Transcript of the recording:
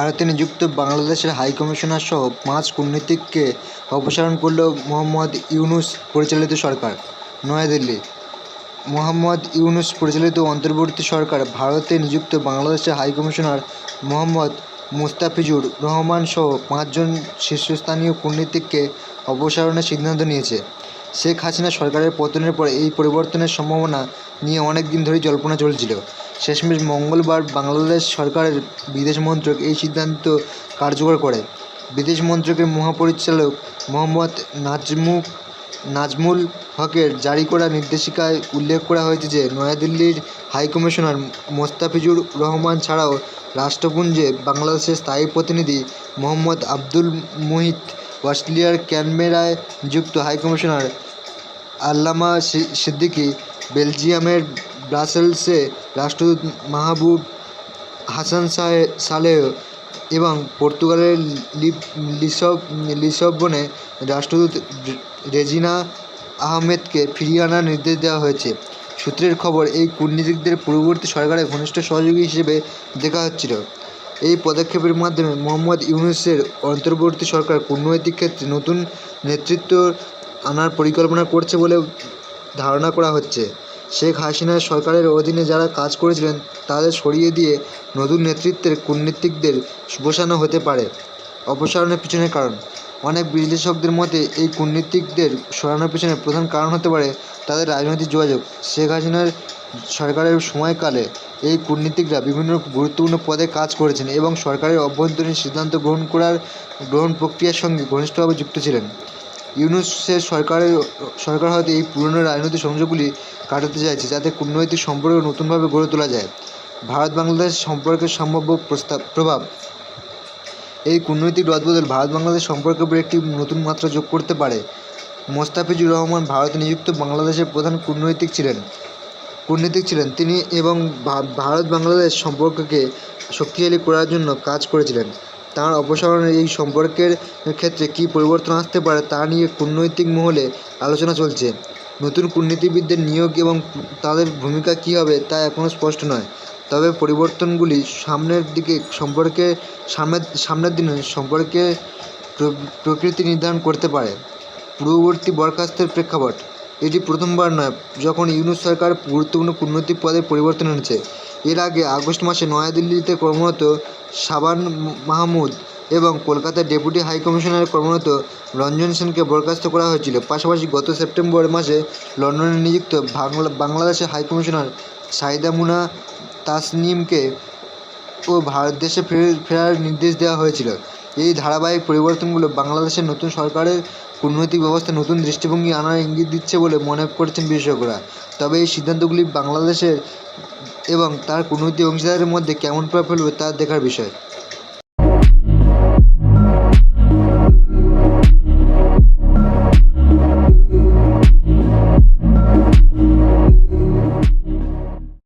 ভারতে নিযুক্ত বাংলাদেশের হাইকমিশনার সহ পাঁচ কূটনীতিককে অপসারণ করল মোহাম্মদ ইউনুস পরিচালিত সরকার। নয়াদিল্লি। মোহাম্মদ ইউনুস পরিচালিত অন্তর্বর্তী সরকার ভারতে নিযুক্ত বাংলাদেশের হাইকমিশনার মোহাম্মদ মুস্তাফিজুর রহমান সহ পাঁচজন শীর্ষস্থানীয় কূটনীতিককে অপসারণের সিদ্ধান্ত নিয়েছে। শেখ হাসিনা সরকারের পতনের পর এই পরিবর্তনের সম্ভাবনা নিয়ে অনেক দিন ধরেই জল্পনা চলছিল। শেষমেশ মঙ্গলবার বাংলাদেশ সরকারের বিদেশ মন্ত্রক এই সিদ্ধান্ত কার্যকর করে। বিদেশ মন্ত্রকের মহাপরিচালক মোহাম্মদ নাজমুক নাজমুল হকের জারি করা নির্দেশিকায় উল্লেখ করা হয়েছে যে, নয়াদিল্লির হাইকমিশনার মোস্তাফিজুর রহমান ছাড়াও রাষ্ট্রপুঞ্জে বাংলাদেশের স্থায়ী প্রতিনিধি মোহাম্মদ আব্দুল মুহিত অস্ট্রেলিয়ার ক্যানবেরায় যুক্ত হাইকমিশনার আল্লামা সিদ্দিকী বেলজিয়ামের ব্রাসেলসে রাষ্ট্রদূত মাহবুব হাসান সালেহ এবং পর্তুগালের লিসব, লিসবনে রাষ্ট্রদূত রেজিনা আহমেদকে ফিরিয়ে আনার নির্দেশ দেওয়া হয়েছে। সূত্রের খবর, এই কূটনীতিকদের পূর্ববর্তী সরকারের ঘনিষ্ঠ সহযোগী হিসেবে দেখা হচ্ছিল। এই পদক্ষেপের মাধ্যমে মোহাম্মদ ইউনুসের অন্তর্বর্তী সরকার কূটনৈতিক ক্ষেত্রে নতুন নেতৃত্ব আনার পরিকল্পনা করছে বলে ধারণা করা হচ্ছে। শেখ হাসিনার সরকারের অধীনে যারা কাজ করেছিলেন, তাদের সরিয়ে দিয়ে নতুন নেতৃত্বের কূটনীতিকদের বসানো হতে পারে। অপসারণের পিছনে কারণ। অনেক বিশ্লেষকদের মতে, এই কূটনীতিকদের সরানোর পিছনে প্রধান কারণ হতে পারে তাদের রাজনৈতিক যোগাযোগ। শেখ হাসিনার সরকারের সময়কালে এই কূটনীতিকরা বিভিন্ন গুরুত্বপূর্ণ পদে কাজ করেছেন এবং সরকারের অভ্যন্তরীণ সিদ্ধান্ত গ্রহণ করার গ্রহণ প্রক্রিয়ার সঙ্গে ঘনিষ্ঠভাবে যুক্ত ছিলেন। ইউনুসের সরকারের সরকার হয়তো এই পুরনো রাজনৈতিক সংযোগগুলি কাটাতে চাইছে যাতে কূটনৈতিক সম্পর্ক নতুনভাবে গড়ে তোলা যায়। ভারত বাংলাদেশ সম্পর্কের সম্ভাব্য প্রস্তাব, প্রভাব। এই কূটনৈতিক রদবদল ভারত বাংলাদেশ সম্পর্কের উপর একটি নতুন মাত্রা যোগ করতে পারে। মোস্তাফিজুর রহমান ভারতে নিযুক্ত বাংলাদেশের প্রধান কূটনৈতিক ছিলেন। কূটনীতিক ছিলেন তিনি এবং ভারত বাংলাদেশ সম্পর্ককে শক্তিশালী করার জন্য কাজ করেছিলেন। তাঁর অপসারণের এই সম্পর্কের ক্ষেত্রে কী পরিবর্তন আসতে পারে তা নিয়ে কূটনৈতিক মহলে আলোচনা চলছে। নতুন কূটনীতিবিদদের নিয়োগ এবং তাদের ভূমিকা কী হবে তা এখনও স্পষ্ট নয়। তবে পরিবর্তনগুলি সামনের দিকে সম্পর্কে সামনের সামনের দিনে সম্পর্কে প্রকৃতি নির্ধারণ করতে পারে। পূর্ববর্তী বরখাস্তের প্রেক্ষাপট এটি প্রথমবার নয়, যখন ইউনুস সরকার গুরুত্বপূর্ণ কূটনৈতিক পদে পরিবর্তন এনেছে। এর আগে আগস্ট মাসে নয়াদিল্লিতে কর্মরত সাবান মাহমুদ এবং কলকাতার ডেপুটি হাইকমিশনারে কর্মরত রঞ্জন সেনকে বরখাস্ত করা হয়েছিল। পাশাপাশি গত সেপ্টেম্বর মাসে লন্ডনে নিযুক্ত বাংলা, বাংলাদেশের হাইকমিশনার সাইদা মুনা তাসনিমকে ও ভারত দেশে ফের- ফেরার নির্দেশ দেওয়া হয়েছিল। এই ধারাবাহিক পরিবর্তনগুলো বাংলাদেশের নতুন সরকারের কূটনৈতিক ব্যবস্থা নতুন দৃষ্টিভঙ্গি আনার ইঙ্গিত দিচ্ছে বলে মনে করছেন বিশেষজ্ঞরা। তবে এই সিদ্ধান্তগুলি বাংলাদেশের এবং তার কূটনৈতিক অংশীদারের মধ্যে কেমন প্রভাব ফেলবে তা দেখার বিষয়।